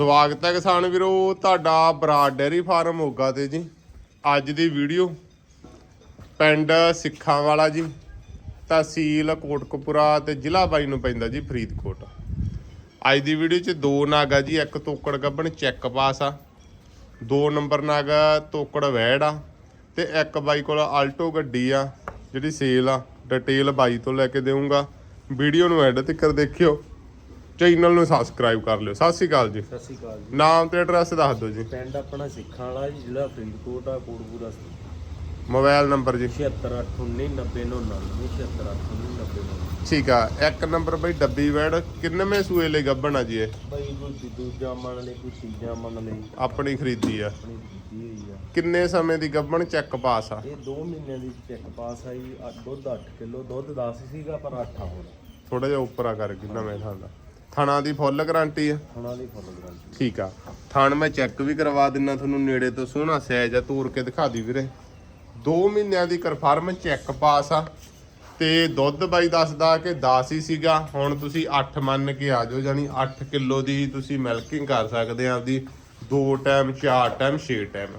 ਸਵਾਗਤ ਹੈ ਕਿਸਾਨ ਵੀਰੋ, ਤੁਹਾਡਾ ਬਰਾਡ ਡੇਅਰੀ ਫਾਰਮ ਮੋਗਾ ਤੇ ਜੀ। ਅੱਜ ਦੀ ਵੀਡੀਓ ਪਿੰਡ ਸਿੱਖਾਂ ਵਾਲਾ ਜੀ, ਤਹਿਸੀਲ ਕੋਟਕਪੂਰਾ ਤੇ ਜ਼ਿਲ੍ਹਾ ਬਾਈ ਨੂੰ ਪੈਂਦਾ ਜੀ ਫਰੀਦਕੋਟ। ਅੱਜ ਦੀ ਵੀਡੀਓ 'ਚ ਦੋ ਨਾਗ ਆ ਜੀ, ਇੱਕ ਤੋਕੜ ਗੱਬਣ ਚੈੱਕ ਪਾਸ ਆ, ਦੋ ਨੰਬਰ ਨਾਗ ਤੋਕੜ ਵੈੜ ਆ ਤੇ ਇੱਕ ਬਾਈ ਕੋਲ ਆਲਟੋ ਗੱਡੀ ਆ, ਜਿਹੜੀ ਸੇਲ ਆ, ਡਿਟੇਲ ਬਾਈ ਤੋਂ ਲੈ ਕੇ ਦੇਵਾਂਗਾ ਵੀਡੀਓ ਨੂੰ ਐਡ ਤੱਕ ਦੇਖਿਓ। ਚੈਨਲ ਨੂੰ ਸਬਸਕ੍ਰਾਈਬ ਕਰ ਲਿਓ। ਸਤਿ ਸ਼੍ਰੀ ਅਕਾਲ ਜੀ। ਸਤਿ ਸ਼੍ਰੀ ਅਕਾਲ ਜੀ। ਨਾਮ ਤੇ ਐਡਰੈਸ ਦੱਸ ਦਿਓ ਜੀ। ਪਿੰਡ ਆਪਣਾ ਸਿੱਖਾਂ ਵਾਲਾ ਜੀ ਜ਼ਿਲ੍ਹਾ ਫਰੀਦਕੋਟ ਆ ਕੋਟਪੂਰਾ ਮੋਬਾਈਲ ਨੰਬਰ ਜੀ। 768199 768199 ਠੀਕ ਆ। ਇੱਕ ਨੰਬਰ ਬਈ ਡੱਬੀ ਵੈੜ ਕਿੰਨਵੇਂ ਸੂਏ ਲਈ ਗੱਬਣ ਆ ਜੀ ਇਹ? ਬਈ ਕੋਈ ਦੂਜਾ ਮੰਨ ਲਈ ਕੋਈ ਤੀਜਾ ਮੰਨ ਲਈ। ਆਪਣੀ ਖਰੀਦੀ ਆ। ਆਪਣੀ ਦਿੱਤੀ ਹੋਈ ਆ। ਕਿੰਨੇ ਸਮੇਂ ਦੀ ਗੱਬਣ ਚੈੱਕ ਪਾਸ ਆ? ਇਹ 2 ਮਹੀਨਿਆਂ ਦੀ ਚੈੱਕ ਪਾਸ ਆਈ ਦੁੱਧ 8 ਕਿਲੋ ਦੁੱਧ 10 ਸੀਗਾ ਪਰ 8 ਆ ਹੁਣ। ਥੋੜਾ ਜਿਹਾ ਉੱਪਰ ਆ ਕਰ ਕਿੰਨਾ ਮੈਂ ਥਾਂ ਦਾ ਥਣਾ ਦੀ ਫੁੱਲ ਗਾਰੰਟੀ ਆ? ਹੁਣਾਂ ਦੀ ਫੁੱਲ ਗਰੰਟੀ। ਠੀਕ ਆ। ਥਣ ਮੈਂ ਚੈੱਕ ਵੀ ਕਰਵਾ ਦਿੰਨਾ ਤੁਹਾਨੂੰ ਨੇੜੇ ਤੋਂ ਸੋਹਣਾ ਸਾਈਜ਼ ਆ ਤੋੜ ਕੇ ਦਿਖਾ ਦੀ ਵੀਰੇ। 2 ਮਹੀਨਿਆਂ ਦੀ ਕਨਫਰਮ ਚੈੱਕ ਪਾਸ ਆ ਤੇ ਦੁੱਧ ਬਾਈ ਦੱਸਦਾ ਕਿ 10 ਹੀ ਸੀਗਾ। ਹੁਣ ਤੁਸੀਂ 8 ਮੰਨ ਕੇ ਆ ਜਾਓ ਜਾਨੀ 8 ਕਿਲੋ ਦੀ ਤੁਸੀਂ ਮਿਲਕਿੰਗ ਕਰ ਸਕਦੇ ਆ ਆਪਦੀ। 2 ਟਾਈਮ 4 ਟਾਈਮ 6 ਟਾਈਮ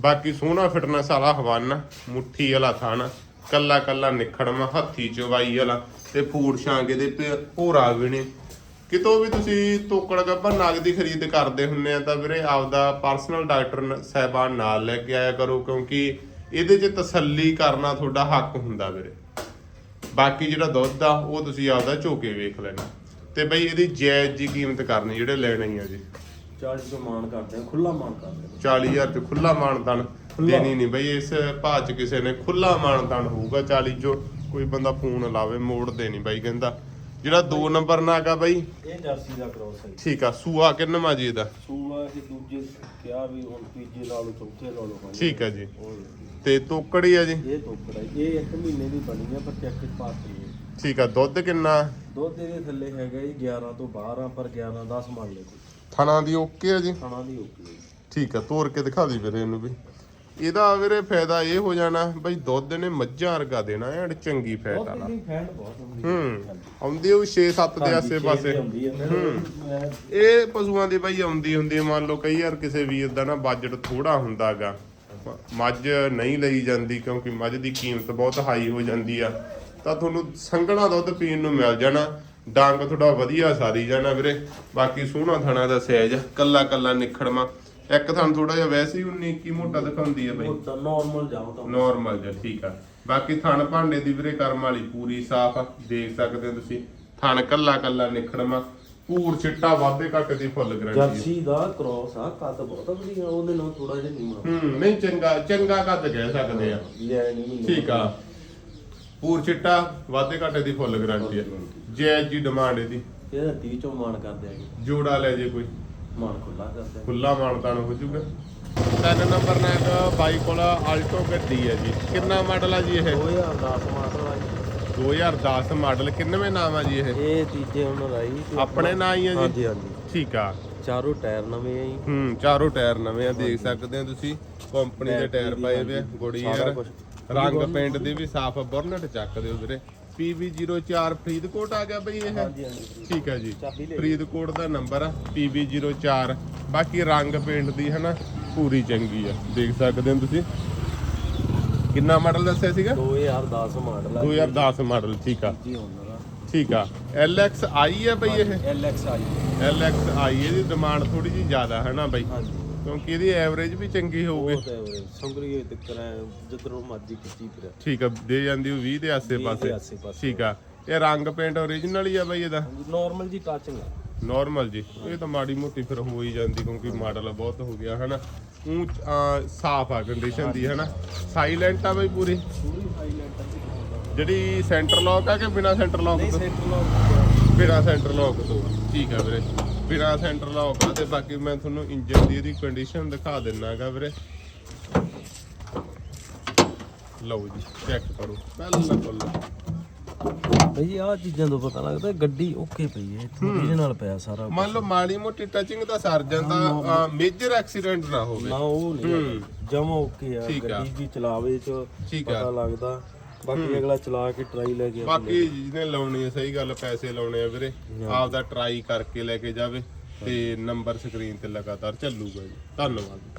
ਬਾਕੀ ਸੋਹਣਾ ਫਿਟਨੈਸ ਵਾਲਾ ਹਵਾਨਾ ਮੁੱਠੀ ਵਾਲਾ ਥਣ ਕੱਲਾ ਕੱਲਾ ਨਿਖੜਵਾ ਹੱਥੀ ਚਵਾਈ ਵਾਲਾ ਤੇ ਫੂਡ ਛਾਂਗੇ ਦੇ ਭੋਰਾ ਵੀ ਨੇ। ਕਿਤੋਂ ਵੀ ਤੁਸੀਂ ਤੋਕੜ ਗੱਭਾ ਨਾਗ ਦੀ ਖਰੀਦ ਕਰਦੇ ਹੁੰਨੇ ਆ ਤਾਂ ਵੀਰੇ ਆਪਦਾ ਪਰਸਨਲ ਡਾਕਟਰ ਸਾਹਿਬਾਨ ਨਾਲ ਲੈ ਕੇ ਆਇਆ ਕਰੋ ਕਿਉਂਕਿ ਇਹਦੇ 'ਚ ਤਸੱਲੀ ਕਰਨਾ ਤੁਹਾਡਾ ਹੱਕ ਹੁੰਦਾ ਵੀਰੇ। ਬਾਕੀ ਜਿਹੜਾ ਦੁੱਧ ਆ ਉਹ ਤੁਸੀਂ ਆਪਦਾ ਝੋਕੇ ਵੇਖ ਲੈਣਾ। ਤੇ ਬਈ ਇਹਦੀ ਜਾਇਜ਼ ਜੀ ਕੀਮਤ ਕਰਨੀ ਜਿਹੜੇ ਲੈਣੇ ਆ ਜੀ। 40 ਤੋਂ ਮਾਨ ਕਰਦੇ ਆ ਖੁੱਲਾ ਮਾਨ ਕਰਦੇ ਆ। 40000 ਚ ਖੁੱਲਾ ਮਾਨਦਾਨ ਦੇਣੀ ਨਹੀਂ ਬਈ ਇਸ ਭਾਅ ਚ ਕਿਸੇ ਨੇ ਖੁੱਲਾ ਮਾਨਦਾਨ ਹੋਊਗਾ 40 ਚੋਂ। ਕੋਈ ਬੰਦਾ ਫੋਨ ਲਾਵੇ ਮੋੜ ਦੇ ਨਹੀਂ ਬਾਈ ਕਹਿੰਦਾ ਜਿਹੜਾ 2 ਨੰਬਰ ਨਾਗਾ ਬਾਈ। ਇਹ ਜਰਸੀ ਦਾ ਕ੍ਰੋਸ ਹੈ ਠੀਕ ਆ ਸੂਆ ਕਿੰਨਵਾ ਜੀ ਇਹਦਾ? ਸੂਆ ਇਹ ਦੂਜੇ ਕਿਹਾ ਵੀ ਹੁਣ ਤੀਜੇ ਲਾ ਲਓ ਚੌਥੇ ਲਾ ਲਓ ਪੰਜਵੇਂ। ਠੀਕ ਆ ਜੀ। ਤੇ ਤੋਕੜੀ ਆ ਜੀ? ਇਹ ਟੋਕਰਾ ਇਹ ਇੱਕ ਮਹੀਨੇ ਦੀ ਬਣੀ ਆ ਪਰ ਚੈੱਕ ਪਾਸ ਹੋਈ ਹੈ ਠੀਕ ਆ ਦੁੱਧ ਕਿੰਨਾ? ਦੁੱਧ ਇਹਦੇ ਥੱਲੇ ਹੈਗਾ ਜੀ 11 ਤੋਂ 12 ਪਰ 11 10 ਮੰਨ ਲੈ ਕੋਈ ਥਣਾ ਦੀ ਓਕੇ ਆ ਜੀ? ਖਾਣਾ ਦੀ ਓਕੇ ਠੀਕ ਆ ਤੋੜ ਕੇ ਦਿਖਾ ਦੀ ਵੀਰੇ ਇਹਨੂੰ ਵੀ। ਇਹਦਾ ਵੀਰੇ ਫਾਇਦਾ ਇਹ ਹੋ ਜਾਣਾ ਬਈ ਦੁੱਧ ਨੇ ਮੱਝਾਂ ਵਰਗਾ ਦੇਣਾ ਐ ਚੰਗੀ ਫੈਟ ਬਹੁਤ ਹੁੰਦੀ ਹੂੰ। ਆਉਂਦੀ ਉਹ 6-7 ਦੇ ਆਸੇ ਪਾਸੇ। ਹੁੰਦੀ ਹੈ। ਮੈਂ ਇਹ ਪਸ਼ੂਆਂ ਦੀ ਬਾਈ ਆਉਂਦੀ ਹੁੰਦੀ ਮੰਨ ਲਓ ਕਈ ਵਾਰ ਕਿਸੇ ਵੀਰ ਦਾ ਨਾ ਬਜਟ ਥੋੜਾ ਹੁੰਦਾਗਾ। ਮੱਝ ਨਹੀਂ ਲਈ ਜਾਂਦੀ ਕਿਉਂਕਿ ਮੱਝ ਦੀ ਕੀਮਤ ਬਹੁਤ ਹਾਈ ਹੋ ਜਾਂਦੀ ਆ। ਤਾਂ ਤੁਹਾਨੂੰ ਸੰਘਣਾ ਦੁੱਧ ਪੀਣ ਨੂੰ ਮਿਲ ਜਾਣਾ। ਡੰਗ ਤੁਹਾਡਾ ਵਧੀਆ ਸਾਰੀ ਜਾਣਾ ਵੀਰੇ। ਬਾਕੀ ਸੋਹਣਾ ਥਣਾ ਦਾ ਸਾਈਜ਼ ਕੱਲਾ ਕੱਲਾ ਨਿਖੜਮਾ ਇੱਕ ਥਣ ਥੋੜਾ ਜਿਹਾ ਵੈਸੇ ਹੀ 19 ਕੀ ਮੋਟਾ ਦਿਖਾਉਂਦੀ ਆ ਬਾਈ। ਉਹ ਤਾਂ ਨਾਰਮਲ ਜਾਓ ਤਾਂ। ਨਾਰਮਲ ਜਿਹਾ ਠੀਕ ਆ। ਬਾਕੀ ਥਣ ਭਾਂਡੇ ਦੀ ਵੀਰੇ ਕਰਮ ਵਾਲੀ ਪੂਰੀ ਸਾਫ਼ ਆ ਦੇਖ ਸਕਦੇ ਹੋ ਤੁਸੀਂ। ਥਣ ਕੱਲਾ ਕੱਲਾ ਨਿਖੜਮਾ ਪੂਰ ਚਿੱਟਾ ਵਾਧੇ ਘੱਟ ਦੀ ਫੁੱਲ ਗਰੰਟੀ ਜਰਸੀ ਦਾ ਕ੍ਰੋਸ ਆ ਕੱਦ ਬਹੁਤ ਵਧੀਆ ਉਹਦੇ ਨਾਲ ਥੋੜਾ ਜਿਹਾ ਨੀਵਾਂ। ਹੂੰ ਨਹੀਂ ਚੰਗਾ ਚੰਗਾ ਕੱਦ ਕਹਿ ਸਕਦੇ ਆ। ਲੈ ਨਹੀਂ ਠੀਕ ਆ। ਪੂਰ ਚਿੱਟਾ ਵਾਧੇ ਘੱਟ ਦੀ ਫੁੱਲ ਗਰੰਟੀ ਆ। ਜੈ ਜੀ ਡਿਮਾਂਡ ਇਹਦੀ। 30 ਚੋਂ ਮਾਨ ਕਰ ਦਿਆਂਗੇ ਜੋੜਾ ਲੈ ਜੇ ਕੋਈ। ਮਾਨ ਖੁੱਲਾ ਕਰ ਦਿਆਂਗੇ ਖੁੱਲਾ ਮਾਨਤਾਨ ਹੋ ਜਾਊਗਾ ਤਿੰਨ ਨੰਬਰ ਨਾਲ ਇੱਕ ਬਾਈ ਕੋਲ ਆਲਟੋ ਗੱਡੀ ਹੈ ਜੀ। ਕਿੰਨਾ ਮਾਡਲ ਆ ਜੀ ਇਹ? 2010 ਮਾਡਲ ਆ ਜੀ। 2010 ਮਾਡਲ ਕਿੰਨਵੇਂ ਨਾਮ ਆ ਜੀ ਇਹ? ਇਹ ਤੀਜੇ ਉਹਨਾਂ ਦਾ ਜੀ। ਤੇ ਆਪਣੇ ਨਾਂ ਹੀ ਆ ਜੀ? ਹਾਂਜੀ ਹਾਂਜੀ। ਠੀਕ ਆ। ਚਾਰੋਂ ਟਾਇਰ ਨਵੇਂ ਆ ਜੀ। ਹੂੰ ਚਾਰੋਂ ਟਾਇਰ ਨਵੇਂ ਆ ਦੇਖ ਸਕਦੇ ਆ ਤੁਸੀਂ। ਕੰਪਨੀ ਦੇ ਟਾਇਰ ਪਾਏ ਵੇ ਗੁੜੀ ਯਾਰ। ਰੰਗ ਪੇਂਟ ਦੇ ਵੀ ਸਾਫ਼ ਬਰਨਟ ਚੱਕ ਦਿਓ ਵੀਰੇ। PB04 ਫਰੀਦਕੋਟ ਆ ਗਿਆ ਬਈ ਇਹ? ਹਾਂਜੀ ਹਾਂਜੀ ਠੀਕ ਹੈ ਜੀ। ਚਾਬੀ ਲੈ ਫਰੀਦਕੋਟ ਦਾ ਨੰਬਰ ਆ PB04 ਬਾਕੀ ਰੰਗ ਪੇਂਟ ਦੀ ਹਨਾ ਪੂਰੀ ਚੰਗੀ ਆ। ਦੇਖ ਸਕਦੇ ਹੋ ਤੁਸੀਂ। ਕਿੰਨਾ ਮਾਡਲ ਦੱਸਿਆ ਸੀਗਾ? 2010 ਮਾਡਲ ਆ 2010 ਮਾਡਲ ਠੀਕ ਆ। ਜੀ ਉਹਨਾਂ ਦਾ ਠੀਕ ਆ। LXI ਆ ਬਈ ਇਹ? LXI LXI ਇਹਦੀ ਡਿਮਾਂਡ ਥੋੜੀ ਜੀ ਜ਼ਿਆਦਾ ਹੈ ਨਾ ਬਈ? ਹਾਂਜੀ। ਕਿਉਂਕਿ ਇਹਦੀ ਐਵਰੇਜ ਵੀ ਚੰਗੀ ਹੋਊਗੀ। ਉਹ ਤੇ ਸੰਗਰੀ ਦਿੱਕਰ ਹੈ ਜਿੱਧਰੋਂ ਮਰਜ਼ੀ ਖਿੱਚੀ ਫਿਰ। ਠੀਕ ਆ ਦੇ ਜਾਂਦੀ ਉਹ 20 ਦੇ ਆਸੇ ਦੇ ਪਾਸੇ। ਆਸੇ-ਪਾਸੇ। ਠੀਕ ਆ ਇਹ ਰੰਗ ਪੇਂਟ ਓਰੀਜਨਲ ਹੀ ਆ ਬਈ ਇਹਦਾ? ਨਾਰਮਲ ਜੀ ਟੱਚਿੰਗ ਆ। ਨਾਰਮਲ ਜੀ ਇਹ ਤਾਂ ਮਾੜੀ ਮੋਟੀ ਫਿਰ ਹੋ ਹੀ ਜਾਂਦੀ ਕਿਉਂਕਿ ਮਾਡਲ ਬਹੁਤ ਹੋ ਗਿਆ ਹਨਾ? ਉਹ ਸਾਫ਼ ਆ ਕੰਡੀਸ਼ਨ ਦੀ ਹਨਾ? ਸਾਇਲੈਂਟ ਆ ਬਈ ਪੂਰੀ? ਪੂਰੀ ਹਾਈਲਾਈਟ ਆ ਜਿਹੜੀ ਸੈਂਟਰ ਲੌਕ ਆ ਕਿ ਬਿਨਾ ਸੈਂਟਰ ਲੌਕ ਨਹੀਂ ਤੋਂ? ਸੈਂਟਰ ਲੋਕ ਬਿਨਾ ਸੈਂਟਰ ਲੌਕ ਤੋਂ। ਠੀਕ ਆ ਵੀਰੇ। ਬਿਨਾ ਸੈਂਟਰ ਲੌਕ ਆ ਤੇ ਬਾਕੀ ਮੈਂ ਤੁਹਾਨੂੰ ਇੰਜਨ ਦੀ ਇਹਦੀ ਕੰਡੀਸ਼ਨ ਦਿਖਾ ਦਿੰਨਾਗਾ ਵੀਰੇ। ਲਓ ਜੀ ਚੈੱਕ ਕਰੋ। ਬਿਲਕੁਲ। ਭਈ ਆ ਚੀਜ਼ਾਂ ਤੋਂ ਪਤਾ ਲੱਗਦਾ ਗੱਡੀ ਓਕੇ ਪਈ ਹੈ ਓਰੀਜਨਲ ਪਿਆ ਸਾਰਾ ਮੰਨ ਲਓ ਮਾੜੀ ਮੋਟੀ ਟੱਚਿੰਗ ਦਾ ਸਰ ਜਾਂਦਾ ਮੇਜਰ ਐਕਸੀਡੈਂਟ ਨਾ ਹੋਵੇ। ਨਾ ਉਹ ਨਹੀਂ ਜਮਾ ਓਕੇ ਆ। ਗੱਡੀ ਵੀ ਚਲਾਵੇ ਚ। ਪਤਾ ਲੱਗਦਾ। ਬਾਕੀ ਅਗਲਾ ਚਲਾ ਕੇ ਟਰਾਈ ਲੈ ਕੇ ਬਾਕੀ ਜਿਹਨੇ ਲਾਉਣੀ ਹੈ ਸਹੀ ਗੱਲ ਪੈਸੇ ਲਾਉਣੇ ਆ ਵੀਰੇ। ਆਪ ਦਾ ਟਰਾਈ ਕਰਕੇ ਲੈ ਕੇ ਜਾਵੇ ਤੇ ਨੰਬਰ ਸਕਰੀਨ ਤੇ ਲਗਾਤਾਰ ਚੱਲੂਗਾ ਜੀ। ਧੰਨਵਾਦ।